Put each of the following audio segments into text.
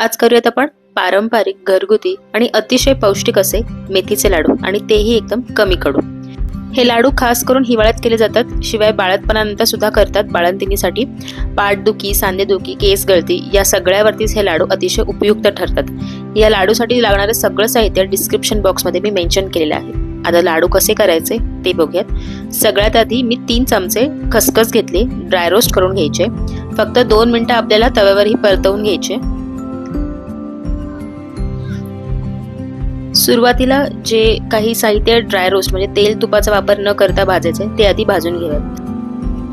आज करूयात आपण पारंपरिक घरगुती आणि अतिशय पौष्टिक असे मेथीचे लाडू आणि तेही एकदम कमी कडू. हे लाडू खास करून हिवाळ्यात केले जातात शिवाय बाळातपणानंतर सुद्धा करतात बाळंतिणीसाठी. पाठदुखी सांधेदुखी केस गळती या सगळ्यावरतीच हे लाडू अतिशय उपयुक्त ठरतात. या लाडूसाठी लागणारं सगळं साहित्य डिस्क्रिप्शन बॉक्समध्ये मी मेन्शन केलेलं आहे. आता लाडू कसे करायचे ते बघूयात. सगळ्यात आधी मी तीन चमचे खसखस घेतले ड्राय रोस्ट करून घ्यायचे. फक्त दोन मिनटं आपल्याला तव्यावरही परतवून घ्यायचे. सुरुवातीला जे काही साहित्य ड्राय रोस्ट म्हणजे तेल तुपाचा वापर न करता भाजायचे ते आधी भाजून घेऊयात.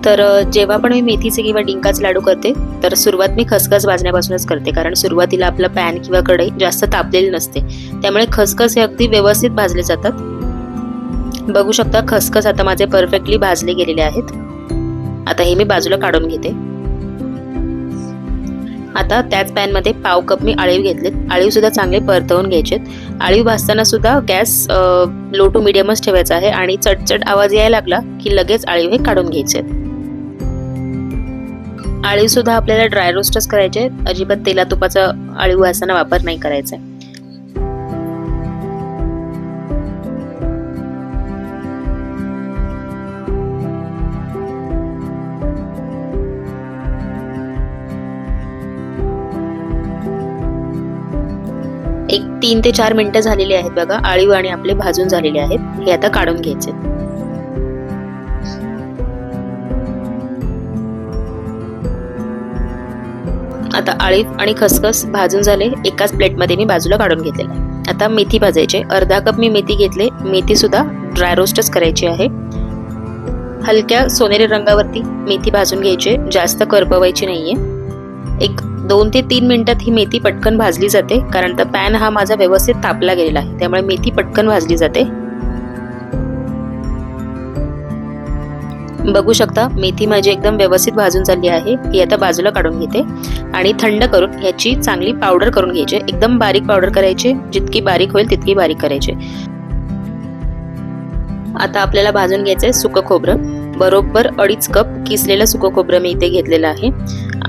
तर जेव्हा पण मी मेथीचे किंवा डिंकाचे लाडू करते तर सुरुवात मी खसखस भाजण्यापासूनच करते कारण सुरुवातीला आपलं पॅन किंवा कढई जास्त तापलेली नसते. त्यामुळे खसखस हे अगदी व्यवस्थित भाजले जातात. बघू शकता खसखस आता माझे परफेक्टली भाजले गेलेले आहेत. आता हे मी बाजूला काढून घेते. आता त्याच पॅनमध्ये पाव कप मी आळीव घेतलेत आळीवसुद्धा चांगले परतवून घ्यायचेत आळीव भाजताना सुद्धा गॅस लो टू मिडियमच ठेवायचा आहे आणि चटचट आवाज यायला लागला की लगेच आळीव हे काढून घ्यायचे आळीवसुद्धा आपल्याला ड्राय रोस्टच करायचे आहेत. अजिबात तेला तुपाचा आळीव असताना वापर नाही करायचा आहे. एक तीन ते चार मिनिटं झालेली आहेत बघा. आळीव आणि आपले भाजून झालेले आहेत. हे आता काढून घ्यायचे. आता आळीव आणि खसखस भाजून झाले. एकाच प्लेटमध्ये मी बाजूला काढून घेतलेलं आहे. आता मेथी भाजायचे अर्धा कप मी मेथी घेतले. मेथी सुद्धा ड्राय रोस्टच करायची आहे. हलक्या सोनेरी रंगावरती मेथी भाजून घ्यायची जास्त करपवायची नाहीये. एक दोन ते तीन मिनिटात ही मेथी पटकन भाजली जाते कारण तर पॅन हा माझा व्यवस्थित तापला गेलेला आहे त्यामुळे मेथी पटकन भाजली जाते. बघू शकता मेथी माझी एकदम व्यवस्थित भाजून झाली आहे ही आता बाजूला काढून घेते. आणि थंड करून ह्याची चांगली पावडर करून घ्यायची. एकदम बारीक पावडर करायची जितकी बारीक होईल तितकी बारीक करायची. आता आपल्याला भाजून घ्यायचं आहे सुकं खोबरं. बरोबर अडीच कप किसलेलं सुकं खोबरं मी इथे घेतलेलं आहे.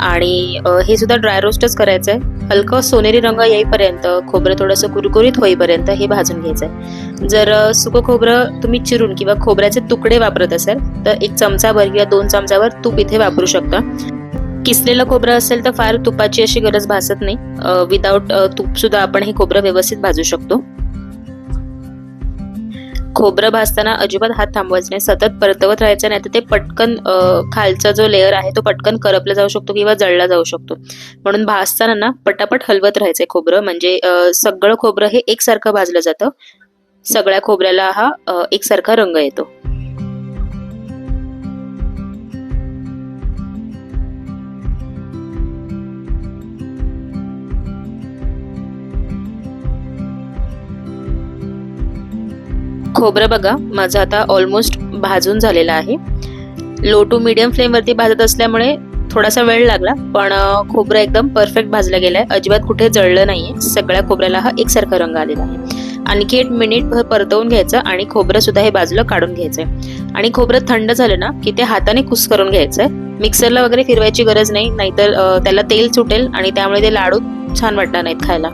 आणि हे सुद्धा ड्राय रोस्टच करायचं आहे हलकं सोनेरी रंग येईपर्यंत खोबरं थोडंसं कुरकुरीत होईपर्यंत हे भाजून घ्यायचं आहे जर सुकं खोबरं तुम्ही चिरून किंवा खोबऱ्याचे तुकडे वापरत असाल तर एक चमचाभर किंवा दोन चमचावर तूप इथे वापरू शकता. किसलेलं खोबरं असेल तर फार तुपाची अशी गरज भासत नाही. विदाऊट तूप सुद्धा आपण हे खोबरं व्यवस्थित भाजू शकतो. खोबरं भाजताना अजिबात हात थांबवायचा नाही. सतत परतवत राहायचं नाही. तर ते पटकन खालचा जो लेअर आहे तो पटकन करपला जाऊ शकतो किंवा जळला जाऊ शकतो. म्हणून भाजताना ना पटापट हलवत राहायचंय खोबरं. म्हणजे सगळं खोबरं हे एकसारखं भाजलं जातं. सगळ्या खोबऱ्याला हा एकसारखा रंग येतो. खोबरं बघा माझं आता ऑलमोस्ट भाजून झालेलं आहे. लो टू मिडियम फ्लेमवरती भाजत असल्यामुळे थोडासा वेळ लागला पण खोबरं एकदम परफेक्ट भाजलं गेलं आहे अजिबात कुठे जळलं नाहीये. सगळ्या खोबऱ्याला हा एकसारखा रंग आलेला आहे. आणखी एक मिनिट परतवून घ्यायचं आणि खोबरं सुद्धा हे बाजूला काढून घ्यायचंय. आणि खोबरं थंड झालं ना की ते हाताने कुस करून घ्यायचंय. मिक्सरला वगैरे फिरवायची गरज नाही नाहीतर त्याला तेल सुटेल आणि त्यामुळे ते लाडू छान वाटणार नाहीत खायला.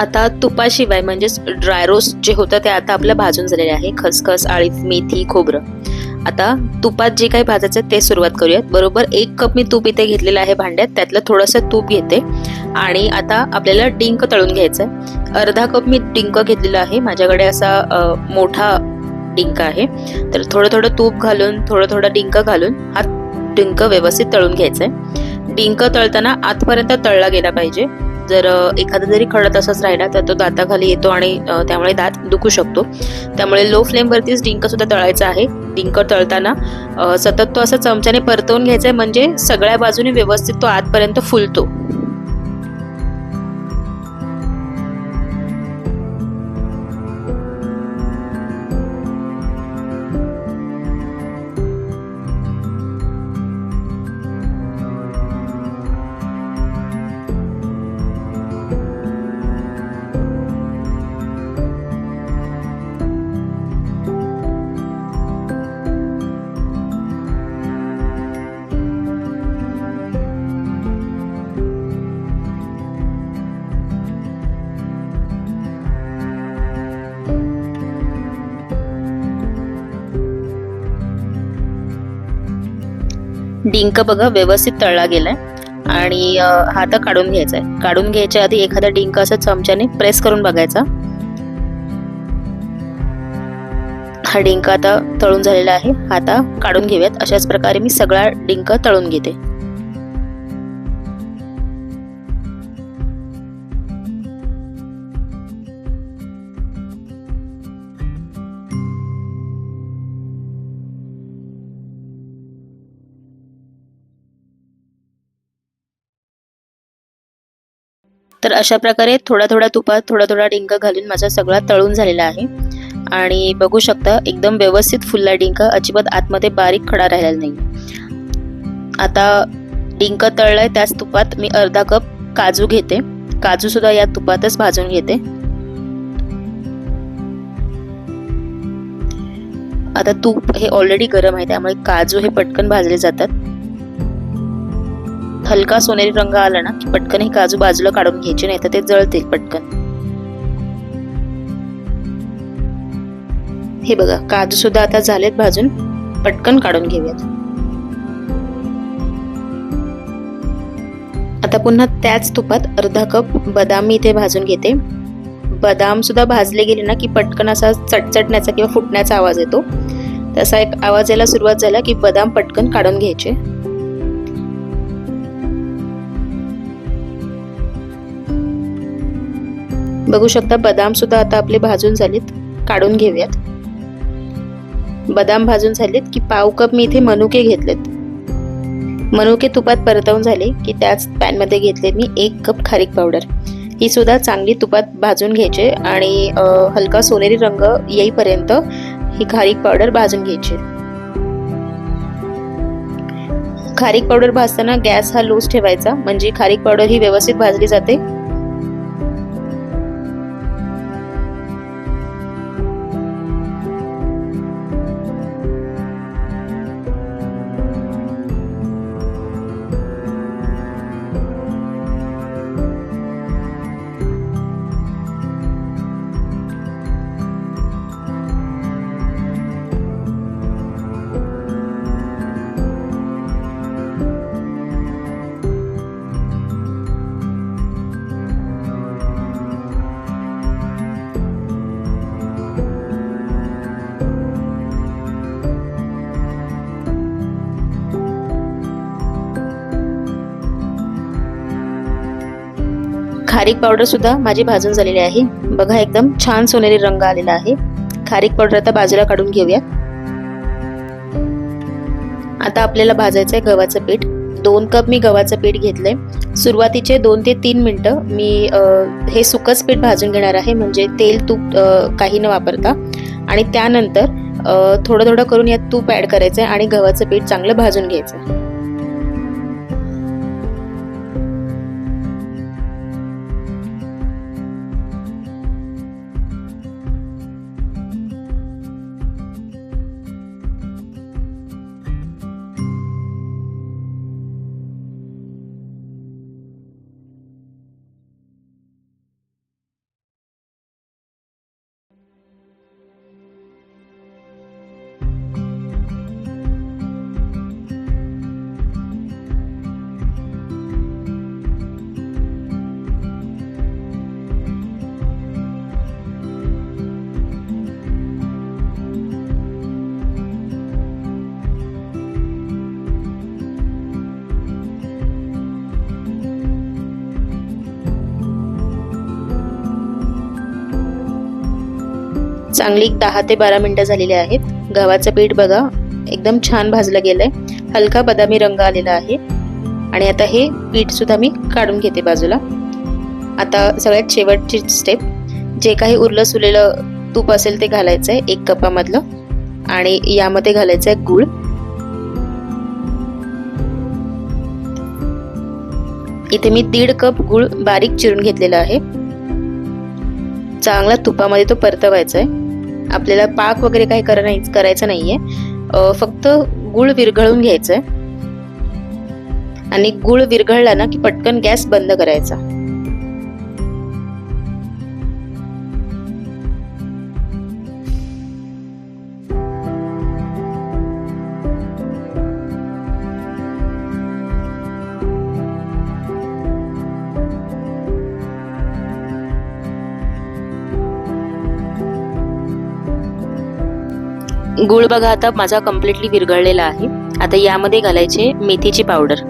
आता तुपाशिवाय म्हणजेच ड्राय रोस्ट जे होतं ते आता आपलं भाजून झालेले आहे. खसखस आळीफ मेथी खोबरं. आता तुपात जे काही भाजायचं ते सुरुवात करूयात. बरोबर एक कप मी तूप इथे घेतलेलं आहे भांड्यात. त्यातलं थोडंसं तूप घेते. आणि आता आपल्याला डिंक तळून घ्यायचं आहे अर्धा कप मी डिंक घेतलेला आहे. माझ्याकडे असा मोठा डिंक आहे. तर थोडं थोडं तूप घालून थोडं थोडं डिंक घालून हा डिंक व्यवस्थित तळून घ्यायचा आहे डिंक तळताना आतपर्यंत तळला गेला पाहिजे. जर एखादा जरी खडत असंच राहिला तर तो दाताखाली येतो आणि त्यामुळे दात दुखू शकतो. त्यामुळे लो फ्लेमवरतीच डिंक सुद्धा तळायचा आहे. डिंक तळताना सतत तो असं चमच्याने परतवून घ्यायचा आहे म्हणजे सगळ्या बाजूने व्यवस्थित तो आतपर्यंत फुलतो. डिंक बघा व्यवस्थित तळला गेलाय. आणि हात हा आता काढून घ्यायचा आहे काढून घ्यायच्या आधी एखादा डिंक असं चमच्याने प्रेस करून बघायचा. हा डिंक आता तळून झालेला आहे. हा आता काढून घेऊयात. अशाच प्रकारे मी सगळा डिंक तळून घेते. तर अशा प्रकारे थोडा थोडा तुपात थोडा थोडा डिंक घालून माझा सगळा तळून झालेला आहे. आणि बघू शकता एकदम व्यवस्थित फुलला डिंक अजिबात आतमध्ये बारीक खडा राहिलेला नाही. आता डिंक तळलाय त्याच तुपात मी अर्धा कप काजू घेते. काजू सुद्धा या तुपातच भाजून घेते. आता तूप हे ऑलरेडी गरम आहे त्यामुळे काजू हे पटकन भाजले जातात. हलका सोनेरी रंग आला ना की पटकन हे काजू बाजूला काढून घ्यायचे नाही तर ते जळतील पटकन. हे बघा काजू सुद्धा आता झालेत भाजून. पटकन काढून घेऊयात. आता पुन्हा त्याच तुपात अर्धा कप बदाम मी इथे भाजून घेते. बदाम सुद्धा भाजले गेले ना की पटकन असा चटचटण्याचा किंवा फुटण्याचा आवाज येतो. तसा एक आवाज यायला सुरुवात झाला की बदाम पटकन काढून घ्यायचे. बघू शकता बदाम सुद्धा आता आपले भाजून झालेत. काढून घेऊयात. बदाम भाजून झालेत की पाव कप मी इथे मनुके घेतलेत. मनुके तुपात परतवून झाले की त्याच पॅनमध्ये घेतले मी एक कप खारीक पावडर ही सुद्धा चांगली तुपात भाजून घ्यायचे आणि हलका सोनेरी रंग येईपर्यंत ही खारीक पावडर भाजून घ्यायची. खारीक पावडर भाजताना गॅस हा लूज ठेवायचा. म्हणजे खारीक पावडर ही व्यवस्थित भाजली जाते. खारीक पावडर सुद्धा माझी भाजून झालेली आहे. बघा एकदम छान सोनेरी रंग आलेला आहे. खारीक पावडर आता बाजूला काढून घेऊया. आता आपल्याला भाजायचं आहे गव्हाचं पीठ. दोन कप मी गव्हाचं पीठ घेतलंय. सुरुवातीचे दोन ते तीन मिनटं मी हे सुकच पीठ भाजून घेणार आहे. म्हणजे तेल तूप काही न वापरता. आणि त्यानंतर थोडं थोडं करून यात तूप ॲड करायचं आहे आणि गव्हाचं पीठ चांगलं भाजून घ्यायचं चांगली दहा ते बारा मिनिटं झालेली आहेत. गव्हाचं पीठ बघा एकदम छान भाजलं गेलंय. हलका बदामी रंग आलेला आहे. आणि आता हे पीठ सुद्धा मी काढून घेते बाजूला. आता सगळ्यात शेवटची स्टेप जे काही उरलं सुलेलं तूप असेल ते घालायचं आहे एक कपामधलं. आणि यामध्ये घालायचं आहे गूळ. इथे मी दीड कप गूळ बारीक चिरून घेतलेला आहे. चांगला तुपामध्ये तो परतवायचा आहे आपल्याला पाक वगैरे काही करा नाही करायचं नाहीये. फक्त गुळ विरघळून घ्यायचंय. आणि गुळ विरघळला ना की पटकन गॅस बंद करायचा. गुळ बघा आता माझा कम्प्लिटली विरघळलेला आहे. आता यामध्ये घालायचे मेथीची पावडर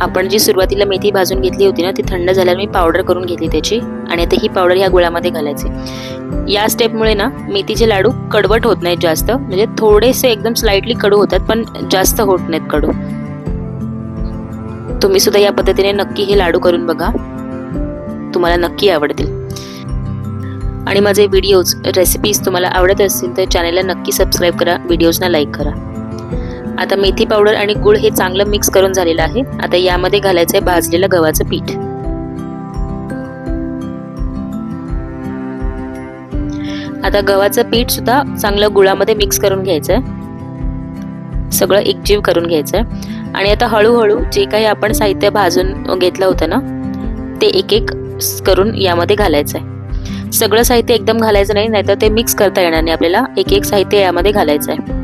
आपण जी सुरुवातीला मेथी भाजून घेतली होती ना ती थंड झाल्यावर मी पावडर करून घेतली त्याची. आणि आता ही पावडर ह्या गुळामध्ये घालायची. या स्टेपमुळे ना मेथीचे लाडू कडवट होत नाहीत जास्त. म्हणजे थोडेसे एकदम स्लाइटली कडू होतात पण जास्त होत नाहीत कडू. तुम्ही सुद्धा या पद्धतीने नक्की हे लाडू करून बघा. तुम्हाला नक्की आवडतील. आणि माझे व्हिडिओज रेसिपीज तुम्हाला आवडत असतील तर चॅनलला नक्की सबस्क्राईब करा व्हिडिओजना लाईक करा. आता मेथी पावडर आणि गुळ हे चांगलं मिक्स करून झालेलं आहे. आता यामध्ये घालायचं आहे भाजलेलं गव्हाचं पीठ. आता गव्हाचं पीठ सुद्धा चांगलं गुळामध्ये मिक्स करून घ्यायचं सगळं एकजीव करून घ्यायचं आणि आता हळूहळू जे काही आपण साहित्य भाजून घेतलं होतं ना ते एक एक करून यामध्ये घालायचं आहे सगळं साहित्य एकदम घालायचं नाही नाहीतर ते मिक्स करता येणार नाही आपल्याला. एक एक साहित्य यामध्ये घालायचं आहे.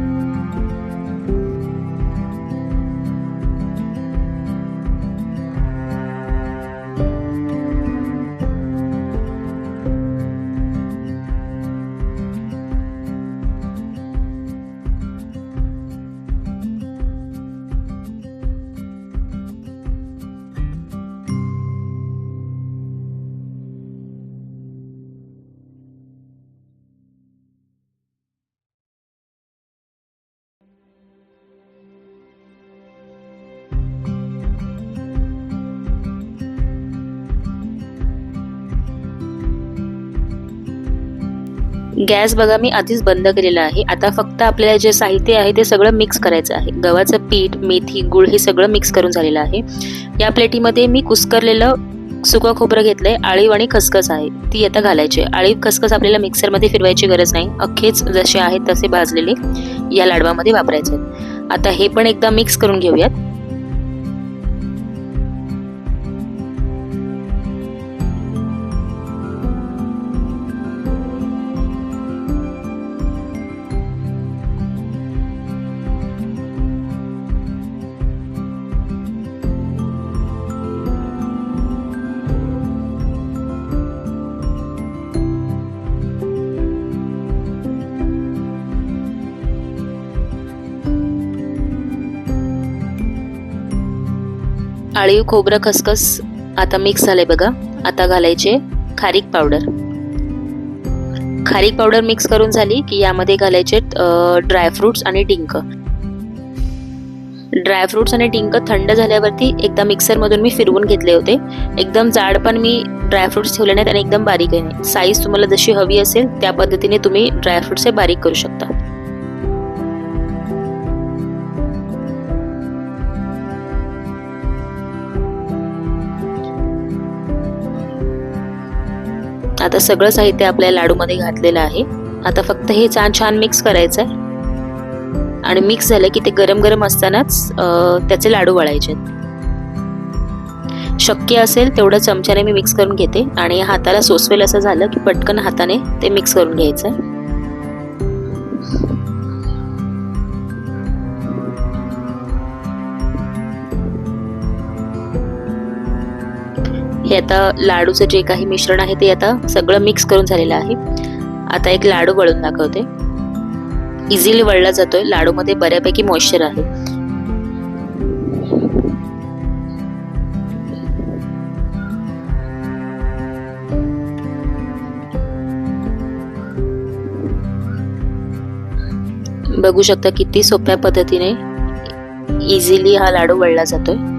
गॅस बघा मी आधीच बंद केलेला आहे. आता फक्त आपल्याला जे साहित्य आहे ते सगळं मिक्स करायचं आहे. गव्हाचं पीठ मेथी गुळ हे सगळं मिक्स करून झालेलं आहे. या प्लेटीमध्ये मी कुस्करलेलं सुकं खोबरं घेतलंय. आळीव आणि खसखस आहे. ती आता घालायची आळीव खसखस आपल्याला मिक्सरमध्ये फिरवायची गरज नाही. अख्खेच जसे आहेत तसे भाजलेले या लाडवामध्ये वापरायचे आता हे पण एकदा मिक्स करून घेऊयात. आळीव खोबरं खसखस आता मिक्स झालंय बघा. आता घालायचे खारीक पावडर खारीक पावडर मिक्स करून झाली की यामध्ये घालायचे ड्रायफ्रुट्स आणि डिंक ड्रायफ्रुट्स आणि डिंक थंड झाल्यावरती एकदा मिक्सरमधून मी फिरवून घेतले होते. एकदम जाड पण मी ड्रायफ्रुट्स ठेवले नाहीत आणि एकदम बारीक आहे. साईज तुम्हाला जशी हवी असेल त्या पद्धतीने तुम्ही ड्रायफ्रुट्स हे बारीक करू शकता. आता सगळं साहित्य आपल्या लाडूमध्ये घातलेलं आहे. आता फक्त हे छान छान मिक्स करायचं आहे आणि मिक्स झालं की ते गरम गरम असतानाच त्याचे लाडू वळायचे शक्य असेल तेवढं चमच्याने मी मिक्स करून घेते. आणि हाताला सोसवेल असं झालं की पटकन हाताने ते मिक्स करून घ्यायचं आहे हे आता लाडूचं जे काही मिश्रण आहे ते आता सगळं मिक्स करून झालेलं आहे. आता एक लाडू वळून दाखवते. इझिली वळला जातोय. लाडूमध्ये बऱ्यापैकी मॉइश्चर आहे. बघू शकता किती सोप्या पद्धतीने इझिली हा लाडू वळला जातोय.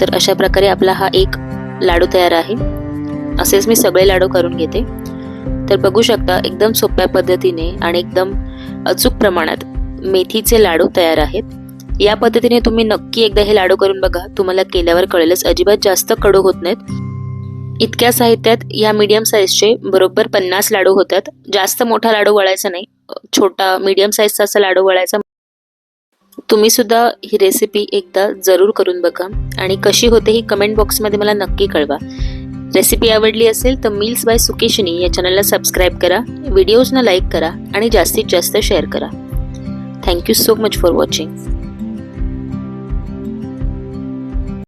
तर अशा प्रकारे आपला हा एक लाडू तयार आहे. असेच मी सगळे लाडू करून घेते. तर बघू शकता एकदम सोप्या पद्धतीने आणि एकदम अचूक प्रमाणात मेथीचे लाडू तयार आहेत. या पद्धतीने तुम्ही नक्की एकदा हे लाडू करून बघा. तुम्हाला केल्यावर कळेलच. अजिबात जास्त कडू होत नाहीत. इतक्या साहित्यात या मीडियम साईजचे बरोबर पन्नास लाडू होतात. जास्त मोठा लाडू वळायचा नाही. छोटा मीडियम साईजचा असा लाडू वळायचा तुम्ही सुद्धा ही रेसिपी एकदा जरूर करून बघा आणि कशी होते ही कमेंट बॉक्समध्ये मला नक्की कळवा. रेसिपी आवडली असेल तर मील्स बाय सुकेशनी या चॅनलला सबस्क्राईब करा व्हिडिओजना लाईक करा आणि जास्तीत जास्त शेअर करा. Thank you so much for watching